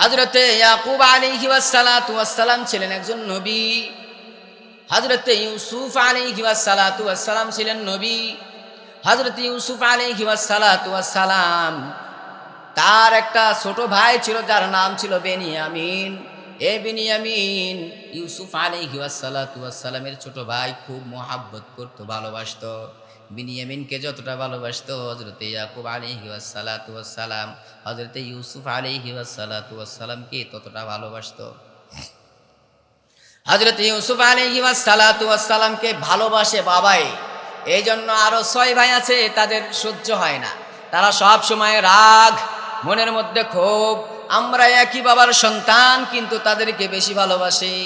হজরতে ইয়াকুব ওয়াসসালাতু ওয়াসসালাম ছিলেন একজন নবী। হজরতে ইউসুফ আলাইহি ওয়াসসালাতু ছিলেন নবী। হজরতে ইউসুফ ওয়াসসালাতু ওয়াসসালাম তার একটা ছোট ভাই ছিল, যার নাম ছিল বেনিয়ামিন। এ বেনিয়ামিন, ইউসুফ ওয়াসসালাতু ওয়াসসালামের ছোট ভাই খুব মোহাব্বত করতো, ভালোবাসতো। বিনিয়ামিনকে যতটা ভালোবাসত হজরতে ইয়াকুব আলাইহি ওয়াসসালাতু ওয়াসসালাম হজরতে ইউসুফ ওয়াসসালাতু ততটা ভালোবাসত? হজরত ইউসুফ আলাইহি ওয়াসসালাতু ভালোবাসে বাবাই। এই জন্য আরও ছয় ভাই আছে, তাদের সহ্য হয় না। তারা সব সময় রাগ, মনের মধ্যে ক্ষোভ। আমরা একই বাবার সন্তান, কিন্তু তাদেরকে বেশি ভালোবাসি।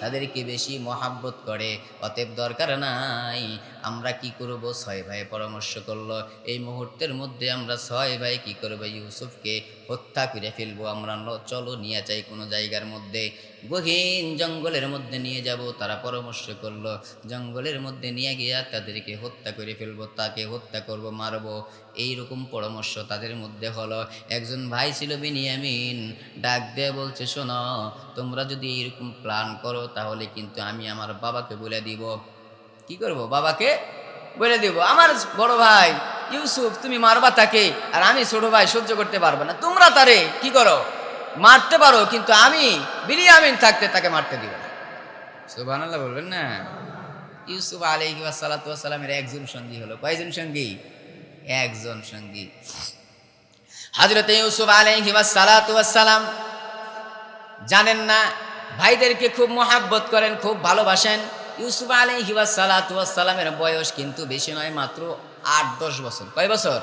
তাদেরকে বেশি মহাব্বত করে। অতএব দরকার নাই, আমরা কি করব? ছয় ভাই পরামর্শ করল, এই মুহূর্তের মধ্যে আমরা ছয় ভাই কি করব? ইউসুফকে হত্যা করে ফেলব। আমরা চলো নিয়ে যাই কোনো জায়গার মধ্যে। গহীন জঙ্গলের মধ্যে নিয়ে যাব, তারা পরামর্শ করল। জঙ্গলের মধ্যে নিয়ে গিয়া তাদেরকে হত্যা করে ফেলব, তাকে হত্যা করব, মারবো। এইরকম পরামর্শ তাদের মধ্যে হলো। একজন ভাই ছিল বিনিয়ামিন, ডাক দিয়ে বলছে, শোনো, তোমরা যদি এরকম প্ল্যান করো তাহলে কিন্তু আমি আমার বাবাকে বলে দিব। কি করব? বাবাকে বলে দিব, আমার বড় ভাই ইউসুফ, তুমি মারবা তাকে আর আমি ছোট ভাই সহ্য করতে পারব না। তোমরা তারে কি করো? মারতে পারো, কিন্তু আমি, বিনিয়ামিন থাকতে তাকে মারতে দিব না। সুবহানাল্লাহ বলবেন না। ইউসুফ আলাইহি ওয়াসাল্লাতু ওয়াসালামের একজন সঙ্গী হলো। কয়জন সঙ্গী? একজন সঙ্গী। হযরত ইউসুফ ওয়াসাল্লাতু ওয়াসালাম জানেন না ভাইদেরকে খুব মোহাব্বত করেন, খুব ভালোবাসেন। ইউসুফ আলাইহি ওয়াসাল্লাতু ওয়াসালামের বয়স কিন্তু বেশি নয়, মাত্র আট দশ বছর। কয় বছর?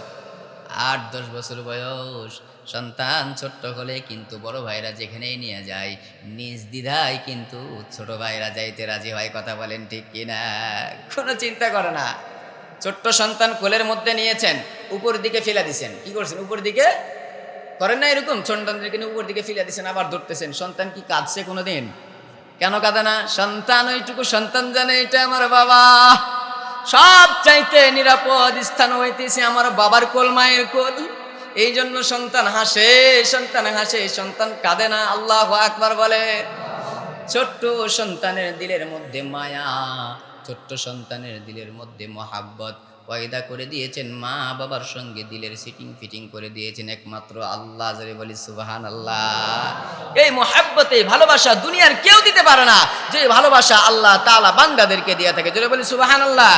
আট দশ বছর বয়স। সন্তান ছোট্ট হলে কিন্তু বড় ভাইরা যেখানেই নিয়ে যায়, নিজ দ্বিধায় কিন্তু ছোট ভাইরা যাইতে রাজি হয়, কথা বলেন ঠিক কিনা? কোনো চিন্তা করে না। ছোট্ট সন্তান কোলের মধ্যে নিয়েছেন, উপর দিকে ফেলে দিছেন। কি করছেন? উপর দিকে করেন না এরকম, সন্তানদেরকে নিয়ে উপর দিকে ফেলে দিছেন, আবার ধরতেছেন, সন্তান কি কাঁদছে কোনোদিন? কেন কাঁদে না? সন্তান ওইটুকু, সন্তান জানে এটা আমার বাবা। সব চাইতে নিরাপদ স্থান হইতেছে আমার বাবার কোল, মায়ের কোল। এই জন্য সন্তান হাসে সন্তান হাসে, সন্তান কাঁদে না, আল্লাহ আকবার বলে। ছোট্ট সন্তানের দিলের মধ্যে মায়া, ছোট্ট সন্তানের দিলের মধ্যে মহাব্বত। পয়দা করে দিয়েছেন, মা বাবার সঙ্গে দিলের সিটিং ফিটিং করে দিয়েছেন একমাত্র আল্লাহ জরে বলি সুবাহান আল্লাহ এই মহাব্বতে ভালোবাসা দুনিয়ার কেউ দিতে পারে না, যে ভালোবাসা আল্লাহ তাআলা বান্দাদেরকে দিয়ে থাকে জোরে বলি সুবাহান আল্লাহ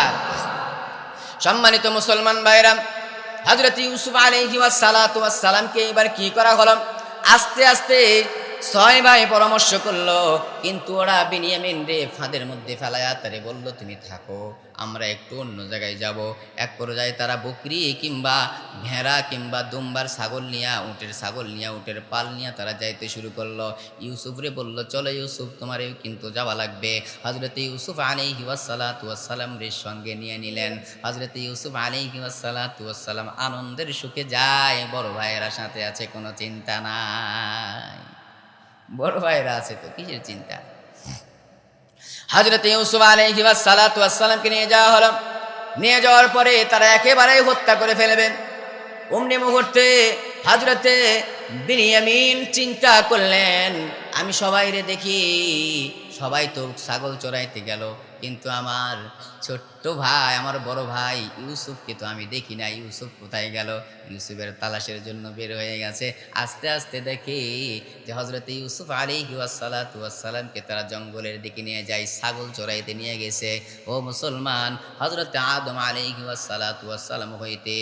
সম্মানিত মুসলমান ভাইরা হজরত ইউসুফ আলাইহি ওয়াসসালাতু ওয়াসসালামকে এবার কি করা হলাম আস্তে আস্তে ছয় ভাই পরামর্শ করল, কিন্তু ওরা বিনিয়ামিন রে ফাঁদের মধ্যে ফেলায়া তারে বলল, তুমি থাকো, আমরা একটু অন্য জায়গায় যাব। এক পর্যায়ে তারা বকরি কিংবা ভেড়া কিংবা দুম্বার ছাগল নিয়া, উটের ছাগল নিয়া, উটের পাল নিয়া তারা যাইতে শুরু করল। ইউসুফ রে বলল, চলো ইউসুফ, তোমার কিন্তু যাওয়া লাগবে। হজরত ইউসুফ ওয়াসসালাতু ওয়াসসালাম রে সঙ্গে নিয়ে নিলেন। হজরত ইউসুফ আলাইহি ওয়াসসালাতু ওয়াসসালাম আনন্দের সুখে যায়, বড় ভাইয়েরা সাথে আছে, কোনো চিন্তা নাই। বড় ভাইরা আছে তো, কিসের চিন্তা? হাজরত ইউসুফ ওয়াসসালাতু ওয়াসসালামকে নিয়ে যাওয়া হলো। নিয়ে যাওয়ার পরে তারা একেবারেই হত্যা করে ফেলবেন। অমনি মুহূর্তে হাজরতে বিনিয়ামিন চিন্তা করলেন, আমি সবাইরে দেখি, সবাই তো ছাগল চড়াইতে গেল। কিন্তু আমার ছোট্ট ভাই, আমার বড় ভাই ইউসুফকে তো আমি দেখি না। ইউসুফ কোথায় গেল? ইউসুফের তালাশের জন্য বের হয়ে গেছে। আস্তে আস্তে দেখি যে হজরত ইউসুফ আলী ওয়াসালাতামকে তারা জঙ্গলের দিকে নিয়ে যায়, ছাগল চড়াইতে নিয়ে গেছে। ও মুসলমান হজরত আদম আলী ওয়াসালাতাম হইতে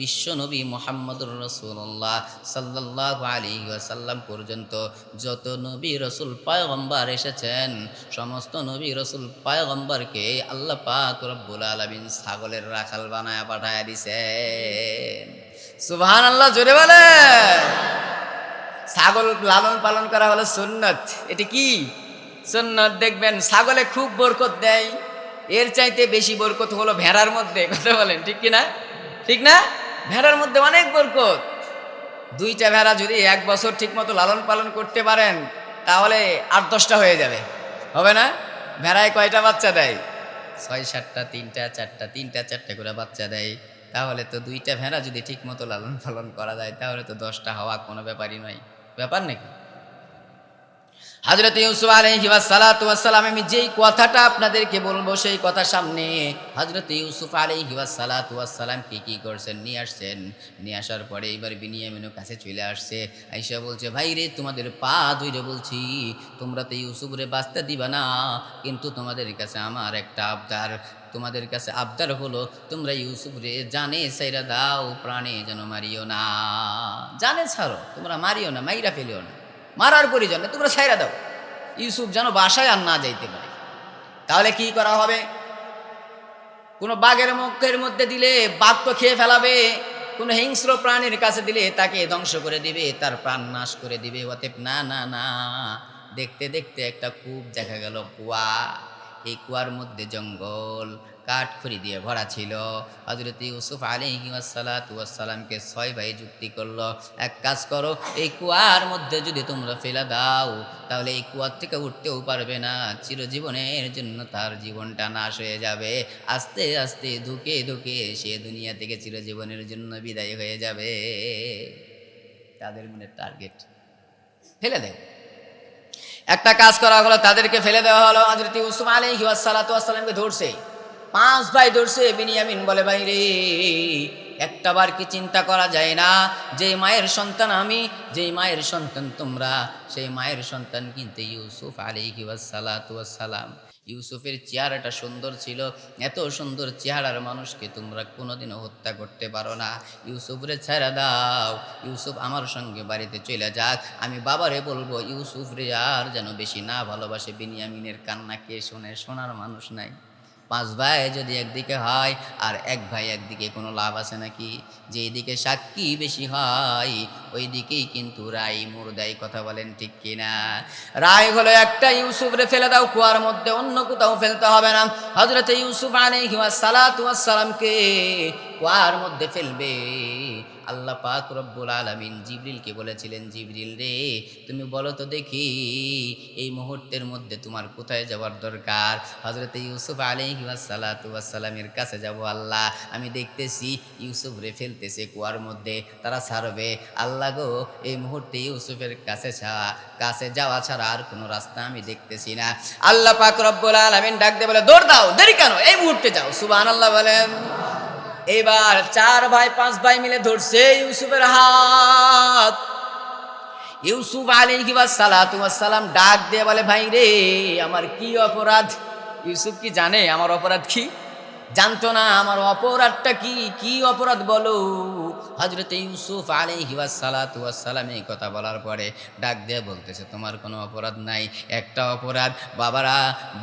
বিশ্বনবী মোহাম্মদুর রসুল্লাহ সাল্লাহ আলী ওয়াসাল্লাম পর্যন্ত যত নবী রসুল পায়গম্বার এসেছেন, সমস্ত নবী রসুল পায়গম্বরকে আল্লাহ পাক রব্বুল আলমিন ছাগলের রাখাল বানায় পাঠায় দিছেন। সুবহান আল্লাহ জোরে বলে ছাগল লালন পালন করা হলো সুন্নত। এটি কি? সুন্নত দেখবেন ছাগলে খুব বরকত দেয়। এর চাইতে বেশি বরকত হলো ভেড়ার মধ্যে, কথা বলেন, ঠিক কি না ঠিক না? ভেড়ার মধ্যে অনেক বরকত। দুইটা ভেড়া যদি এক বছর ঠিক মতো লালন পালন করতে পারেন, তাহলে আট দশটা হয়ে যাবে। হবে না? ভেড়ায় কয়টা বাচ্চা দেয়? ছয়, সাতটা, তিনটা, চারটা তিনটা, চারটা করে বাচ্চা দেয়। তাহলে তো দুইটা ভেড়া যদি ঠিক মতো লালন পালন করা যায়, তাহলে তো দশটা হওয়া কোনো ব্যাপারই নয়। ব্যাপার নাকি? হজরত ইউসুফ আলহিবাসালাম আমি যেই কথাটা আপনাদেরকে বলব সেই কথা সামনে। হজরত ইউসুফ আলহিবাসালাম কি কি করছেন? নিয়ে আসছেন। নিয়ে আসার পরে এবার বিনিয়ামিনের কাছে চলে আসছে। আইসা বলছে, ভাই রে, তোমাদের পা ধুইরে বলছি, তোমরা তো ইউসুফ রে বাঁচতে দিবা না, কিন্তু তোমাদের কাছে আমার একটা আবদার। তোমাদের কাছে আবদার হলো, তোমরা ইউসুফ রে জানে সাইরা দাও, প্রাণে যেন মারিও না। জানে ছাড়ো, তোমরা মারিও না, মাইরা ফেলিও না। মারার প্রয়োজন নেই, তোমরা ছাইরা দাও। ইউসুফ যেন বাসায় আর না যাইতে পারে। তাহলে কি করা হবে? কোনো বাঘের মুখের মধ্যে দিলে বাঘ তো খেয়ে ফেলাবে কোনো হিংস্র প্রাণীর কাছে দিলে তাকে ধ্বংস করে দিবে তার প্রাণ নাশ করে দিবে। অতএব না না না দেখতে দেখতে একটা কূপ দেখা গেল কুয়া। এই কুয়ার মধ্যে জঙ্গল। কাঠখড়ি দিয়ে ভরা ছিল। হজরত ইউসুফ আলিহাসালাতামকে ছয় ভাই যুক্তি করল, এক কাজ করো, এই কুয়ার মধ্যে যদি তোমরা ফেলা দাও, তাহলে এই কুয়ার থেকে উঠতেও পারবে না। চিরজীবনের জন্য তার জীবনটা নাশ হয়ে যাবে। আস্তে আস্তে ধুকে ধুকে সে দুনিয়া থেকে চিরজীবনের জন্য বিদায় হয়ে যাবে। তাদের মনে টার্গেট। ফেলে দেয় একটা কাজ করা হলো, তাদেরকে ফেলে দেওয়া হলো। হজরত ইউসুফ আলী হিওয়াসালাতামকে ধরছে। পাঁচ ভাই ধরছে, বিনিয়ামিন বলে, ভাই রে, একটা বার কি চিন্তা করা যায় না? যে মায়ের সন্তান আমি, যেই মায়ের সন্তান তোমরা, সেই মায়ের সন্তান কিন্তু ইউসুফ আলী সালাম ইউসুফের চেহারাটা সুন্দর ছিল, এত সুন্দর চেহারার মানুষকে তোমরা কোনোদিনও হত্যা করতে পারো না। ইউসুফরে ছেড়ে দাও, ইউসুফ আমার সঙ্গে বাড়িতে চলে যাক। আমি বাবারে বলব, ইউসুফ রে, আর যেন বেশি না ভালোবাসে বিনিয়ামিনের কান্না, কে শোনে? শোনার মানুষ নাই। পাঁচ ভাই যদি একদিকে হয়, আর এক ভাই একদিকে কোনো লাভ আছে নাকি? যে দিকে সাক্ষী বেশি হয় ওই দিকেই কিন্তু রায় মুরদাই কথা বলেন, ঠিক কিনা? রায় হলো একটা ইউসুফরে ফেলে দাও, কুয়ার মধ্যে অন্য কোথাও ফেলতে হবে না। হজরত ইউসুফ সালাতামকে কুয়ার মধ্যে ফেলবে। আল্লাহ পাক রব্বুল আলমিন জিবরিলকে বলেছিলেন, জিবরিল রে, তুমি বলো তো দেখি, এই মুহূর্তের মধ্যে তোমার কোথায় যাওয়ার দরকার? হজরত ইউসুফ আলহিসালামের কাছে যাব আল্লাহ, আমি দেখতেছি ইউসুফ রে ফেলতেছে কুয়ার মধ্যে, তারা ছাড়বে। আল্লাহ গো, এই মুহূর্তে ইউসুফের কাছে ছাড়া কাছে যাওয়া ছাড়া আর কোনো রাস্তা আমি দেখতেছি না। আল্লাহ পাক রব্বুল আলমিন ডাক দিয়ে বলে, দৌড় দাও, দেরি কেন? এই মুহূর্তে যাও। সুবাহ আল্লাহ বলেন। এবার চার ভাই, পাঁচ ভাই মিলে ধরছে ইউসুফের হাত। ইউসুফ আলী কিবা সালাম ডাক দিয়ে বলে, ভাই রে, আমার কি অপরাধ? ইউসুফ কি জানে? আমার অপরাধ কি? জানতো না আমার অপরাধটা কি? কি অপরাধ বলো? হজরত ইউসুফ আলী সালাম এই কথা বলার পরে ডাক দিয়ে বলতেছে, তোমার কোনো অপরাধ নাই, একটা অপরাধ। বাবারা,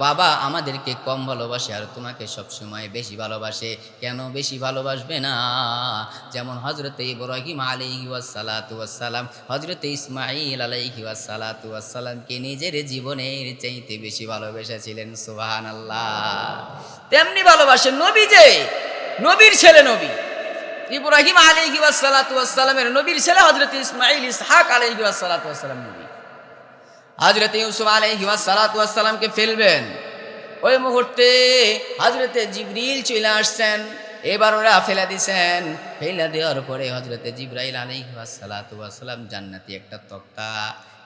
বাবা আমাদেরকে কম ভালোবাসে আর তোমাকে সবসময় বেশি ভালোবাসে। কেন বেশি ভালোবাসবে না? যেমন হজরত ইব্রাহিম আলী সালাম হজরত ইসমাইল আলাইহি সালাতামকে নিজের জীবনের চাইতে বেশি ভালোবেসেছিলেন সুবাহান আল্লাহ তেমনি ভালোবাসেন নবী যে, নবীর ছেলে নবী। ইব্রাহিম আলাইহি সালাতামের নবীর ছেলে হজরত ইসমাইল ইসহাক আলাইহি সালাতাম নবী। হজরত ইউসুফ আলাইহি সালাতামকে ফেলবেন। ওই মুহূর্তে হজরতে জিবরিল চলে আসছেন। এবার ওরা ফেলে দিছেন। ফেলে দেওয়ার পরে হজরতে জিব্রাইল আলাইহি সালাতাম জান্নাতি একটা তক্তা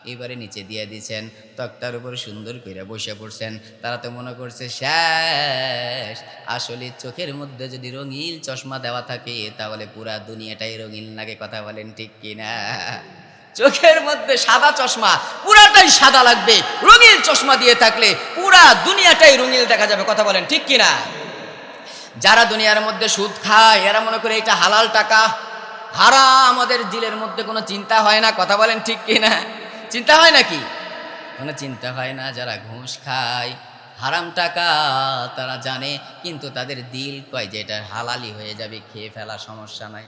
এবারে নিচে দিয়ে দিয়েছেন তক্তার উপর সুন্দর করে বসে পড়ছেন। তারা তো মনে করছে, শেষ। আসলে চোখের মধ্যে যদি রঙিন চশমা দেওয়া থাকে, তাহলে পুরা দুনিয়াটাই রঙিন লাগে, কথা বলেন ঠিক কিনা? চোখের মধ্যে সাদা চশমা, পুরাটাই সাদা লাগবে। রঙিন চশমা দিয়ে থাকলে পুরা দুনিয়াটাই রঙিন দেখা যাবে, কথা বলেন ঠিক কিনা? যারা দুনিয়ার মধ্যে সুদ খায়, এরা মনে করে এটা হালাল টাকা। হারা আমাদের দিলের মধ্যে কোনো চিন্তা হয় না, কথা বলেন ঠিক কিনা? চিন্তা হয় নাকি? কোনো চিন্তা হয় না, যারা ঘুষ খায়, হারাম টাকা তারা জানে, কিন্তু তাদের দিল কয় যে এটা হালালি হয়ে যাবে, খেয়ে ফেলা সমস্যা নাই।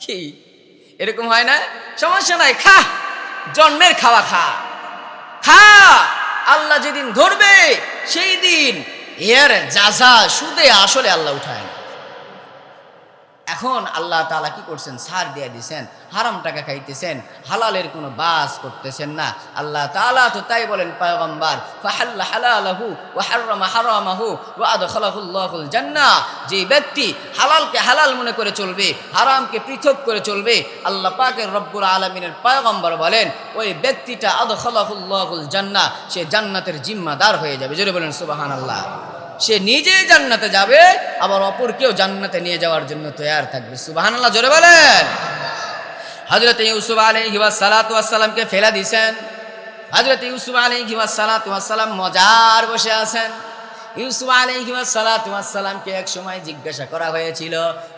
কি? এরকম হয় না? সমস্যা নাই, খা! জন্মের খাওয়া খা। খা! আল্লাহ যেদিন ধরবে, সেই দিন এর যা সুদে আসলে আল্লাহ উঠায় না। এখন আল্লাহ তালা কি করছেন? সার দিয়ে দিছেন, হারাম টাকা খাইতেছেন, হালালের কোনো বাস করতেছেন না। আল্লাহ তাআলা তো তাই বলেন, পয়গম্বর হালালাহু ওয়া হাররামা হারামাহু ওয়া আদখালাহুল্লাহুল জান্নাহ। যে ব্যক্তি হালালকে হালাল মনে করে চলবে, হারামকে পৃথক করে চলবে, আল্লাহ পাকের রব্বুল আলামিনের পয়গম্বর বলেন, ওই ব্যক্তিটা আদ আদখালাহুল্লাহুল জান্নাহ, সে জান্নাতের জিম্মাদার হয়ে যাবে। জোরে বলেন, সুবহানাল্লাহ। সে নিজে জান্নাতে যাবে, আবার অপরকেও জান্নাতে নিয়ে যাওয়ার জন্য তৈয়ার থাকবে। সুবাহান আল্লাহ জোরে বলেন। হজরত ইউসুফ আলাইহি সালাতু সালামকে ফেলা দিছেন। হজরত ইউসুফ আলাইহি সালাতু সালাম মজার বসে আছেন। ইউসুফ আলাইহি সালাতু সালামকে এক সময় জিজ্ঞাসা করা হয়েছিল,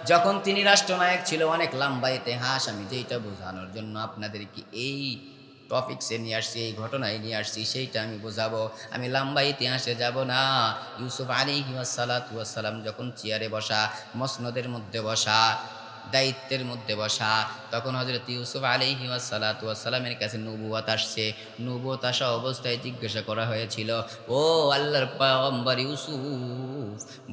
যখন তিনি রাষ্ট্রনায়ক ছিল, অনেক লম্বা ইতিহাস আমি যেটা বোঝানোর জন্য আপনাদেরকে এই টপিক্সে নিয়ে আসছি, এই ঘটনায় নিয়ে আসছি, সেইটা আমি বোঝাবো। আমি লম্বা ইতিহাসে যাব না। ইউসুফ আলী সালাম যখন চেয়ারে বসা, মসনদের মধ্যে বসা দায়িত্বের মধ্যে বসা। তখন হজরত ইউসুফ আলী সালাতামের কাছে নবুয়াত আসছে। নবুয়াত আসা অবস্থায় জিজ্ঞাসা করা হয়েছিল, ও আল্লাহর পয়গম্বর ইউসুফ,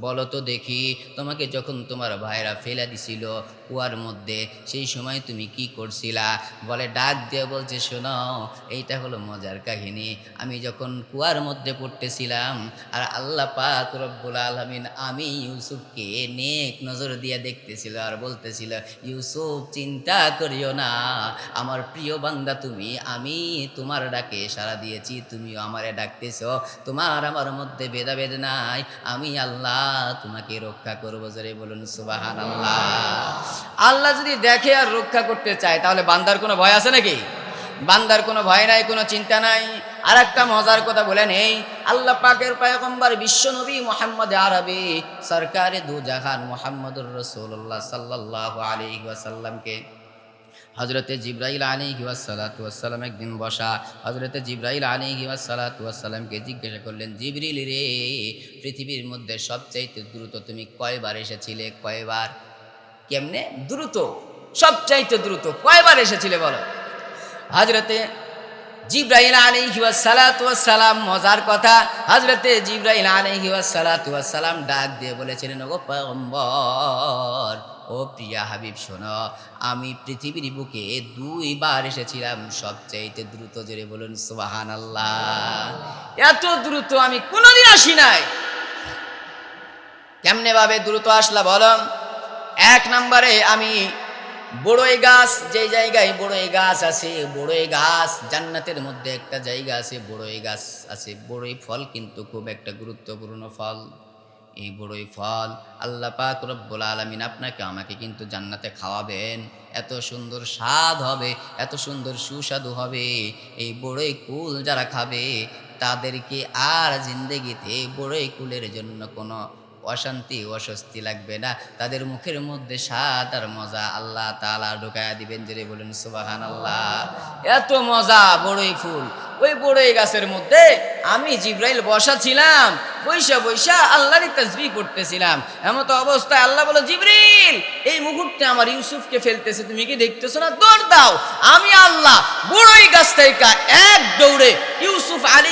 বলো তো দেখি, তোমাকে যখন তোমার ভাইরা ফেলে দিছিল কুয়ার মধ্যে, সেই সময় তুমি কি করছিলা? বলে, ডাক দিয়ে বলছে, শোনো, এইটা হলো মজার কাহিনী। আমি যখন কুয়ার মধ্যে পড়তেছিলাম, আর আল্লাহ পাক রব্বুল আলমিন আমি ইউসুফকে নেক নজর দিয়ে দেখতেছিল আর বলতেছিল ইউসুফ, চিন্তা করিও না। আমার প্রিয় বান্দা তুমি, আমি তোমার ডাকে সাড়া দিয়েছি, তুমিও আমারে ডাকতেছ। তোমার আমার মধ্যে ভেদাভেদ নাই। আমি আল্লাহ তোমাকে রক্ষা করব। জোরে বলুন সুবাহান আল্লাহ আল্লাহ যদি দেখে আর রক্ষা করতে চায়, তাহলে বান্দার কোনো ভয় আছে নাকি? বান্দার কোনো ভয় নাই, কোনো চিন্তা নাই। আর একটা মজার কথা বলে নেই। আল্লাহ পাকের পায়গম্বর বিশ্বনবী মোহাম্মদ আরবি, সরকারে দু জাহান মোহাম্মদুর রসুল্লাহ সাল্লাহ আলী ওয়াসাল্লামকে। হজরতে জিব্রাইল আলী হিওয়াসালাতাম একদিন বসা হজরতে জিব্রাইল আলী হিওয়াসালাতামকে জিজ্ঞাসা করলেন, জিবরিল রে, পৃথিবীর মধ্যে সবচাইতে দ্রুত তুমি কয়বার এসেছিলে? কয়বার? কেমনে? দ্রুত, সবচাইতে দ্রুত, কয়বার এসেছিলে বলো? হজরতে জিব্রাহিল সালাম মজার কথা হজরতে জিব্রাহিল সালাম ডাক দিয়ে বলেছিলেন ও পয়গম্বর, ও প্রিয়া হাবিব, শোনো, আমি পৃথিবীর বুকে দুইবার এসেছিলাম। সবচাইতে দ্রুত জোরে বলুন সুবাহান আল্লাহ এত দ্রুত আমি কোনোদিন আসি নাই। কেমনে ভাবে দ্রুত আসলা বলো এক নম্বরে আমি বড়ই গাছ, যে জায়গায় বড়ই গাছ আছে, বড়ই গাছ, জান্নাতের মধ্যে একটা জায়গা আছে, বড়ই গাছ আছে। বড়ই ফল কিন্তু খুব একটা গুরুত্বপূর্ণ ফল। এই বড়ই ফল আল্লাহ পাক রব্বুল আলমিন আপনাকে, আমাকে কিন্তু জান্নাতে খাওয়াবেন। এত সুন্দর স্বাদ হবে, এত সুন্দর সুস্বাদু হবে। এই বড়ই কুল যারা খাবে, তাদেরকে আর জিন্দেগিতে বড়ই কুলের জন্য কোনো অশান্তি, অস্বস্তি লাগবে না। তাদের মুখের মধ্যে স্বাদ আর মজা আল্লাহ তালা ঢুকায়া দিবেন যে বলুন সুবাহান আল্লাহ এত মজা, বড়ই ফুল। ওই বড়ই গাছের মধ্যে আমি জিব্রাইল বসা ছিলাম বৈশা বৈশা আল্লাহরই তাজবি করতেছিলাম। এমন তো অবস্থায় আল্লাহ বলো জিব্রিল এই মুহূর্তে আমার ইউসুফকে ফেলতেছে, তুমি কি দেখতেছো না? দৌড় দাও। আমি আল্লাহ বড়ই গাছ থেকে এক দৌড়ে ইউসুফ আলী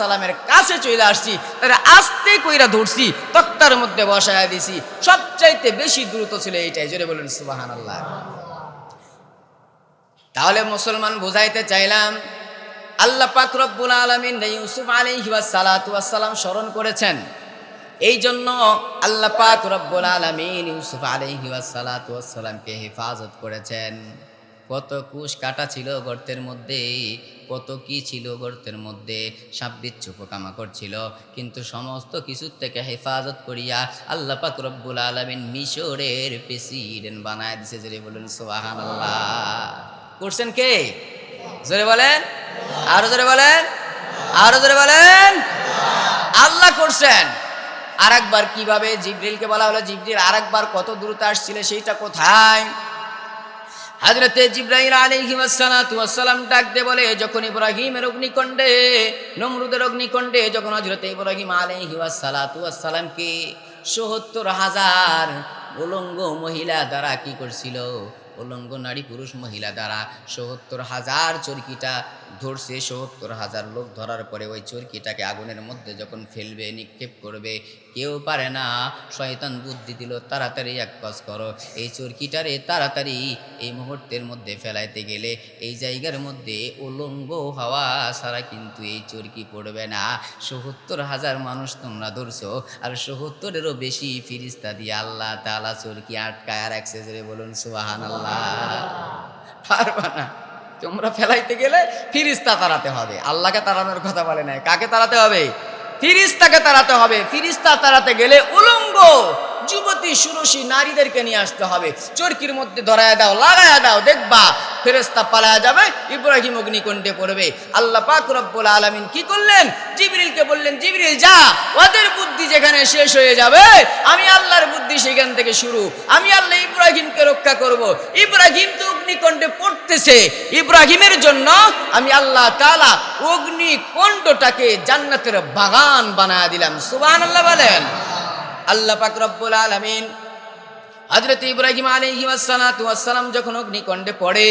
সালামের কাছে চলে আসছি। তারা আস্তে কইরা ধরছি, তক্তার মধ্যে বসায় দিছি। সবচাইতে বেশি দ্রুত ছিল এইটাই। জোরে বলেন সুবাহান আল্লাহ তাহলে মুসলমান বুঝাইতে চাইলাম আল্লাহ পাক রব্বুল আলমিন ইউসুফ আলী সালাম স্মরণ করেছেন। এই জন্য আল্লাহ পাক রব্বুল আলমিন ইউসুফ আলী সালামকে হেফাজত করেছেন। কত কুশ কাটা ছিল গর্তের মধ্যে, কত কি ছিল গর্তের মধ্যে সাপ বিচ্ছু পোকামাকড় ছিল। কিন্তু সমস্ত কিছুর থেকে হেফাজত করিয়া আল্লাহ পাক রব্বুল আলমিন মিশরের প্রেসিডেন্ট বানায় দিছে। যে বলুন সোহান করছেন কে? জোরে বলেন? আরও জোরে বলেন? আরও জোরে বলেন? আল্লাহ করছেন। আর একবার কীভাবে জিব্রিলকে বলা হলো? জিব্রিল আর একবার কত দ্রুত আসছিল, সেইটা কোথায়? হাজরতে জিব্রাহিম আলিহিমাসালাম ডাক দে বলে, যখন ইব্রাহিমের অগ্নিকণ্ডে, নমরুদের অগ্নিকণ্ডে, যখন হজরতে ইব্রাহিম আলিহিমাসালামকে সত্তর হাজার উলঙ্গ মহিলা দ্বারা কি করছিল? উলঙ্গ নারী পুরুষ মহিলা দ্বারা সত্তর হাজার চরকিটা ধরছে সত্তর হাজার লোক ধরার পরে ওই চরকিটাকে আগুনের মধ্যে যখন ফেলবে, নিক্ষেপ করবে, কেউ পারে না। শয়তান বুদ্ধি দিল, তাড়াতাড়ি এক কাজ করো। এই চরকিটারে তাড়াতাড়ি এই মুহূর্তের মধ্যে ফেলাইতে গেলে এই জায়গার মধ্যে উলঙ্গ হওয়া ছাড়া কিন্তু এই চরকি পড়বে না। সত্তর হাজার মানুষ তোমরা ধরছো, আর সত্তরেরও বেশি ফিরিস্তা দিয়ে আল্লাহ তালা চরকি আটকায় আর অ্যাক্সেসরে বলুন সুবাহান আল্লাহ পারবা না। তোমরা ফেলাইতে গেলে ফিরিস্তা তাড়াতে হবে। আল্লাহকে তাড়ানোর কথা বলে নাই। কাকে তাড়াতে হবে? ফিরিস্তাকে তাড়াতে হবে। ফিরিস্তা তাড়াতে গেলে উলঙ্গ যুবতী, সুরসী নারীদেরকে নিয়ে আসতে হবে। চরকির মধ্যে ধরায় দাও, লাগায়া দাও, দেখবা ফেরেস্তা পালায়া যাবে, ইব্রাহিম অগ্নিকুণ্ডে পড়বে। আল্লাহ পাক রব্বুল আলামিন কি করলেন? জিবরিলকে বললেন, জিবরিল, যা, ওদের বুদ্ধি যেখানে শেষ হয়ে যাবে, আমি আল্লাহর বুদ্ধি সেখান থেকে শুরু। আমি আল্লাহ ইব্রাহিমকে রক্ষা করব। ইব্রাহিম তো অগ্নিকণ্ডে পড়তেছে। ইব্রাহিমের জন্য আমি আল্লাহ তালা অগ্নিকণ্ডটাকে জান্নাতের বাগান বানায় দিলাম। সুবহানাল্লাহ বলেন। আল্লাহ পাক রব্বুল আলামিন হযরত ইব্রাহিম ওয়াসসালাতু ওয়াসসালাম যখন অগ্নিকণ্ডে পড়ে,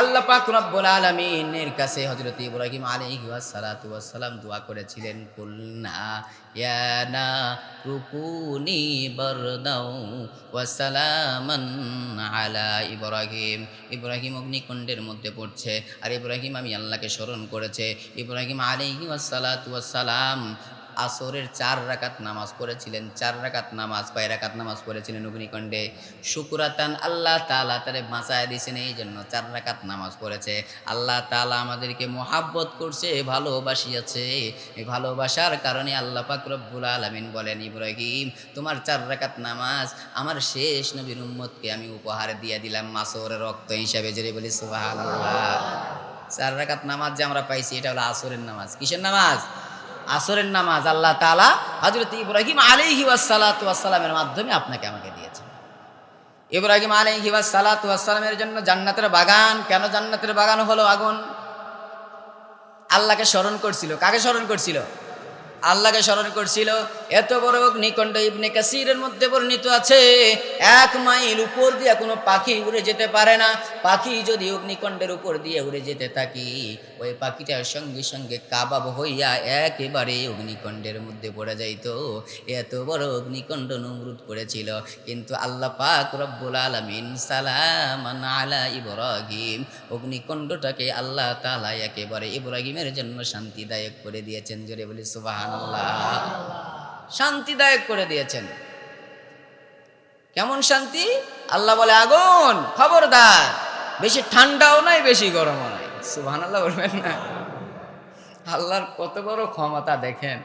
আল্লাহ পাক রব্বুল আলামিনের কাছে হযরত ইব্রাহিম ওয়াসসালাতু ওয়াসসালাম দোয়া করেছিলেন, কুলনা ইয়া না রুকুনি বারদাও ওয়া সালামান আলা ইব্রাহিম। ইব্রাহিম অগ্নিকুণ্ডের মধ্যে পড়ছে। আর ইব্রাহিম আমি আল্লাহকে স্মরণ করেছে, ইব্রাহিম ওয়াসসালাতু ওয়াসসালাম আসরের চার রাকাত নামাজ পড়েছিলেন, চার রাকাত নামাজ, কয় রাকাত নামাজ পড়েছিলেন অগ্নিকণ্ডে? শুকুরাতান আল্লাহ তালা তারে বাঁচায় দিয়েছেন এই জন্য চার রাকাত নামাজ পড়েছে। আল্লাহ তালা আমাদেরকে মোহাব্বত করছে, ভালোবাসিয়াছে। এই ভালোবাসার কারণে আল্লাহ পাক রব্বুল আলমিন বলেন, ইব্রাহিম, তোমার চার রাকাত নামাজ আমার শেষ নবীর উম্মতকে আমি উপহার দিয়ে দিলাম মাসরের রক্ত হিসাবে। জেরে বলি সুবাহ চার রাকাত নামাজ যে আমরা পাইছি, এটা হলো আসরের নামাজ। কিসের নামাজ? আসরের নামাজ আল্লাহ তালা হজরত ইব্রাহিম আলিহি ওয়াসালামের মাধ্যমে আপনাকে আমাকে দিয়েছেন। ইব্রাহিম আলিহি ওয়াসালামের জন্য জান্নাতের বাগান, কেন জান্নাতের বাগান হলো আগুন? আল্লাহকে স্মরণ করছিল। কাকে স্মরণ করছিল? আল্লাহকে স্মরণ করছিল। এত বড় অগ্নিকণ্ড ইবনে কাসিরের মধ্যে বর্ণিত আছে, এক মাইল উপর দিয়ে কোনো পাখি উড়ে যেতে পারে না। পাখি যদি অগ্নিকণ্ডের উপর দিয়ে উড়ে যেতে থাকি, ওই পাখিটার সঙ্গে সঙ্গে কাবাব হইয়া একেবারে অগ্নিকণ্ডের মধ্যে পড়ে যাইতো। এত বড় অগ্নিকণ্ড নমরুদ করেছিল কিন্তু আল্লাহ পাক রব্বুল আলামিন সালামান আলা ইব্রাহিম, অগ্নিকণ্ডটাকে আল্লাহ তালা একেবারে ইব্রাহিমের জন্য শান্তিদায়ক করে দিয়েছেন। জোরে বলি সুবহানাল্লাহ শান্তিদায়ক করে দিয়েছেন। কেমন শান্তি? আল্লাহ বলে, আগুন, খবরদার। বেশি ঠান্ডাও নাই, বেশি গরমও নাই। সুবহানাল্লাহ বলবেন না। আল্লাহর কত বড় ক্ষমতা দেখেন।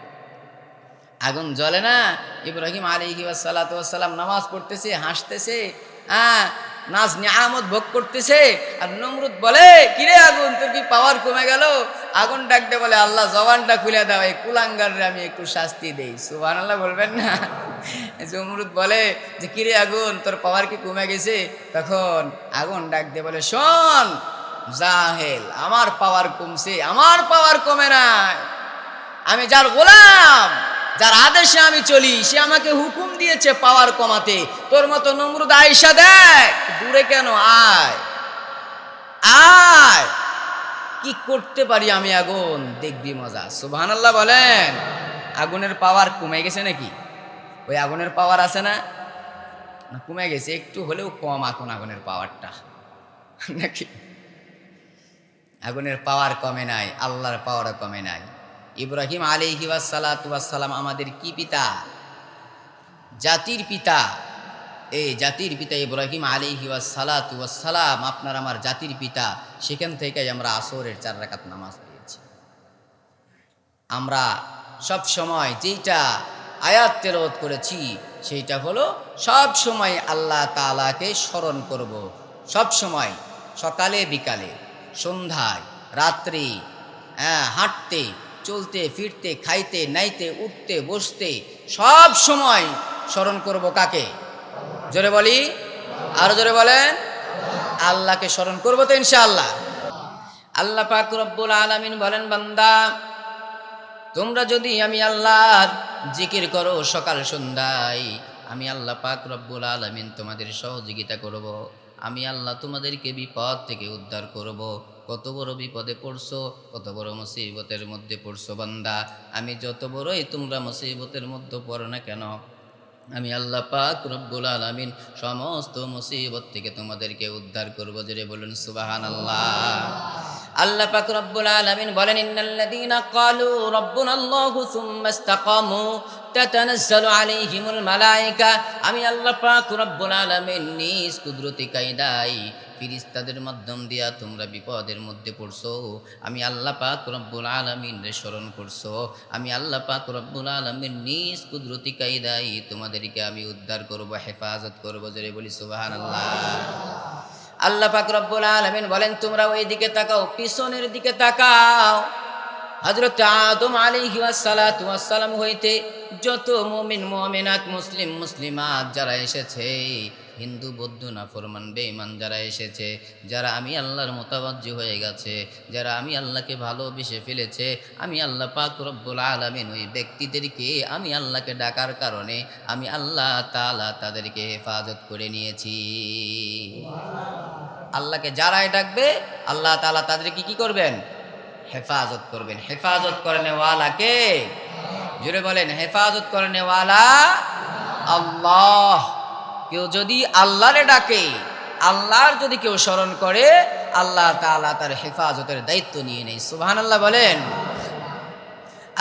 আগুন জ্বলে না? ইব্রাহিম আলী সালাম নামাজ পড়তেছে, হাসতেছে। হ্যাঁ নাচ নিয়ামত ভোগ করতেছে, আর নমরুদ বলে, কিরে আগুন, তোর কি পাওয়ার কমে গেল? আগুন ডাকতে বলে, আল্লাহ, জবানটা খুলে দাও, এই কুলাঙ্গারে আমি একটু শাস্তি দেই। সুবান আল্লাহ বলবেন না? জমরুদ বলে যে, কিরে আগুন, তোর পাওয়ার কি কমে গেছে? তখন আগুন ডাকতে বলে, শোন, জাহেল, আমার পাওয়ার কমছে, আমার পাওয়ার কমে নাই। আমি যার গোলাম যার আদেশে আমি চলি, সে আমাকে হুকুম দিয়েছে পাওয়ার কমাতে। তোর মতো নমরুদ আয়সা দেখ, দূরে কেন আয়? আয়! কি করতে পারি আমি আগুন? দেখবি মজা। সুবহান আল্লাহ বলেন, আগুনের পাওয়ার কমে গেছে নাকি? ওই আগুনের পাওয়ার আছে না, কমে গেছে, একটু হলেও কম এখন আগুনের পাওয়ারটা। নাকি? আগুনের পাওয়ার কমে নাই, আল্লাহর পাওয়ারও কমে নাই। ইব্রাহিম আলিহি সালাম আমাদের কি পিতা? জাতির পিতা। এই জাতির পিতা ইব্রাহিম আলিহি সালাম আপনার আমার জাতির পিতা। সেখান থেকে আমরা আসরের চার রাকাত নামাজ পেয়েছি আমরা সব সময় যেইটা আয়াত তেরোধ করেছি, সেইটা হলো সব সময় আল্লাহ তালাকে স্মরণ করব। সব সময়, সকালে, বিকালে, সন্ধ্যায়, রাত্রি হ্যাঁ হাঁটতে চলতে, ফিরতে, খাইতে, নাইতে, উঠতে, বসতে, সব সময় স্মরণ করব কাকে? জোরে বলি। আরও জোরে বলেন। আল্লাহকে স্মরণ করব তো ইনশাআল্লাহ। আল্লাহ পাক রব্বুল আলামিন বলেন, বান্দা, তোমরা যদি আমি আল্লাহর জিকির করো সকাল সন্ধ্যায়, আমি আল্লাহ পাক রব্বুল আলামিন তোমাদের সহযোগিতা করব। আমি আল্লাহ তোমাদেরকে বিপদ থেকে উদ্ধার করব। কত বড় বিপদে পড়ছো, কত বড় মুসিবতের মধ্যে পড়ছো বান্দা। আমি যত বড়ই তোমরা মুসিবতের মধ্যে পড়ো না কেন? আমি আল্লাহ পাক রব্বুল আলামিন সমস্ত মুসিবত থেকে তোমাদেরকে উদ্ধার করব, জেরে বলুন সুবাহান আল্লাহ আল্লাহ পাক রব্বুল আলামিন বলেন, ইন্নাল্লাযীনা ক্বালু রাব্বুনা আল্লাহু সুম্মা ইসতাকামু তাতানাজ্জালু আলাইহিমুল মালায়েকা আমি আল্লাহ পাক রব্বুল আলামিন নিজ কুদরতি কায়দায় ফিরিস্তাদের মাধ্যম দিয়া তোমরা বিপদের মধ্যে পড়ছো। আমি আল্লাহ পাক রব্বুল আলামিন রে স্মরণ করছ। আমি আল্লাহ পাক রব্বুল আলামিন নিজ কুদরতি কায়দায় তোমাদেরকে আমি উদ্ধার করব, হেফাজত করব। জোরে বলি, সুবহানাল্লাহ। আল্লাহ পাক রব্বুল আলামিন বলেন, তোমরা ওই দিকে তাকাও, পিছনের দিকে তাকাও। হযরত আদম আলী সালাম হইতে যত মুমিন, মুমিনাত, মুসলিম, মুসলিমাত যারা এসেছে হিন্দু, বৌদ্ধ, নাফরমান, বেঈমান যারা এসেছে, যারা আমি আল্লাহর মোতাবাজ্জি হয়ে গেছে, যারা আমি আল্লাহকে ভালোবেসে ফেলেছে, আমি আল্লাহ পাক রব্বুল আলামিন ওই ব্যক্তিদেরকে আমি আল্লাহকে ডাকার কারণে আমি আল্লাহ তাআলা তাদেরকে হেফাজত করে নিয়েছি। আল্লাহকে যারাই ডাকবে, আল্লাহ তাআলা তাদেরকে কি করবেন? হেফাজত করবেন। হেফাজত করনে ওয়ালাকে জুড়ে বলেন, হেফাজত করনে ওয়ালা আল্লাহ। কেউ যদি আল্লাহরে ডাকে, আল্লাহর যদি কেউ স্মরণ করে, আল্লাহ তাআলা তার হেফাজতের দায়িত্ব নিয়ে নেই সুবহানাল্লাহ বলেন।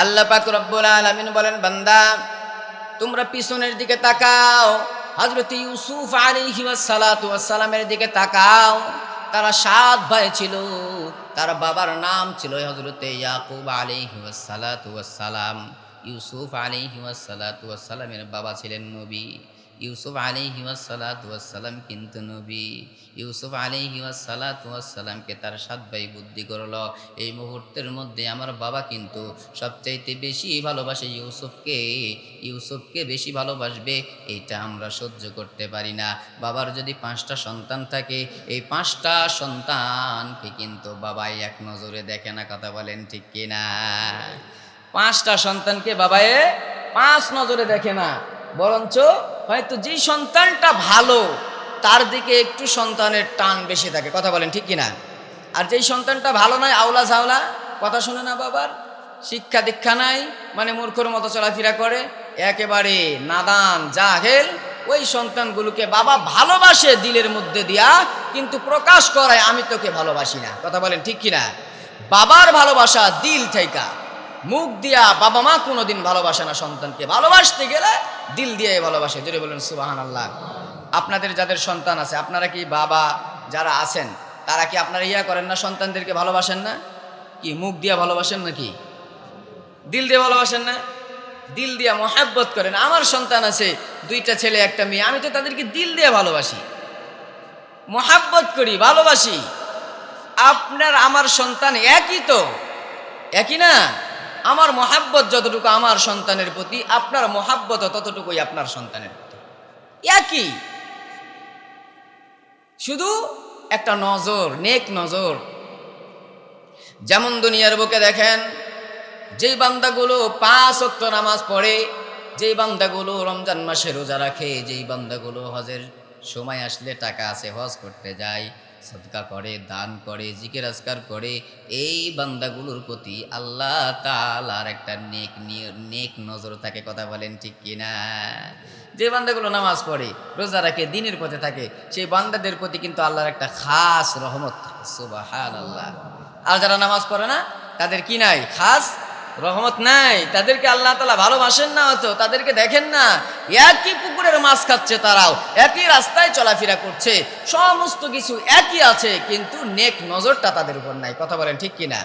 আল্লাহ পাক রব্বুল আলামিন বলেন, বান্দা, তোমরা পিছনের দিকে তাকাও। হযরত ইউসুফ আলী ওয়াসসালামের দিকে তাকাও। তারা সাত ভাই ছিল, তার বাবার নাম ছিল হযরত ইয়াকুব ওয়াসসালাতু ওয়াসসালাম। ইউসুফ ওয়াসসালাতু ওয়াসসালামের বাবা ছিলেন নবী। ইউসুফ আলাইহি ওয়াসসালাতু ওয়াসসালাম কিন্তু নবী। ইউসুফ আলাইহি ওয়াসসালাতু ওয়াসসালামকে তার সাত ভাই বুদ্ধি করল। এই মুহূর্তের মধ্যে আমার বাবা কিন্তু সবচাইতে বেশি ভালোবাসে ইউসুফকে। ইউসুফকে বেশি ভালোবাসবে, এটা আমরা সহ্য করতে পারি না। বাবার যদি পাঁচটা সন্তান থাকে, এই পাঁচটা সন্তানকে কিন্তু বাবাই এক নজরে দেখে না, কথা বলেন ঠিক কিনা? পাঁচটা সন্তানকে বাবায়ে পাঁচ নজরে দেখে না, বরঞ্চ হয়তো যেই সন্তানটা ভালো, তার দিকে একটু সন্তানের টান বেশি থাকে। কথা বলেন ঠিক কিনা? আর যেই সন্তানটা ভালো নয় আওলা ঝাওলা কথা শুনে না বাবার? শিক্ষা দীক্ষা নাই মানে মূর্খর মতো চলাফেরা করে, একেবারে নাদান, জাহেল। ওই সন্তানগুলোকে বাবা ভালোবাসে দিলের মধ্যে দিয়া, কিন্তু প্রকাশ করায় আমি তোকে ভালোবাসি না। কথা বলেন ঠিক কিনা? বাবার ভালোবাসা দিল থেকে মুখ দিয়া বাবা মা কোনোদিন ভালোবাসে না সন্তানকে। ভালোবাসতে গেলে দিল দিয়ে ভালোবাসে। যদি বলেন সুবাহান আল্লাহ আপনাদের যাদের সন্তান আছে, আপনারা কি বাবা যারা আছেন, তারা কি আপনারা ইয়া করেন না সন্তানদেরকে ভালোবাসেন না? কি, মুখ দিয়া ভালোবাসেন নাকি? দিল দিয়ে ভালোবাসেন না? দিল দিয়া মহাব্বত করেন। আমার সন্তান আছে, দুইটা ছেলে, একটা মেয়ে, আমি তো তাদেরকে দিল দিয়ে ভালোবাসি। মহাব্বত করি, ভালোবাসি। আপনার, আমার সন্তান একই তো? একই না? আমার মহাব্বত যতটুকু আমার সন্তানের প্রতি, আপনার মহাব্বত ততটুকুই আপনার সন্তানের প্রতি। একই। শুধু একটা নজর, নেক নজর। যেমন দুনিয়ার বুকে দেখেন, যেই বান্দাগুলো পাঁচ অক্ত নামাজ পড়ে, যেই বান্দাগুলো রমজান মাসে রোজা রাখে, যেই বান্দাগুলো হজের সময় আসলে টাকা আছে, হজ করতে যায় সদকা করে, দান করে, জিকির আজকার করে, এই বান্দাগুলোর প্রতি আল্লাহ তালার একটা নেক নেক নজর থাকে, কথা বলেন ঠিক কিনা? যে বান্দাগুলো নামাজ পড়ে, রোজা রাখে, দিনের পথে থাকে, সেই বান্দাদের প্রতি কিন্তু আল্লাহর একটা খাস রহমত থাকে আল্লাহ আর যারা নামাজ পড়ে না, তাদের কি নাই? খাস রহমত নাই। তাদেরকে আল্লাহ তালা ভালোবাসেন না হয়তো, তাদেরকে দেখেন না। একই পুকুরের মাছ খাচ্ছে তারাও, একই রাস্তায় চলাফেরা করছে, সমস্ত কিছু একই আছে, কিন্তু নেক নজরটা তাদের উপর নাই। কথা বলেন ঠিক কিনা?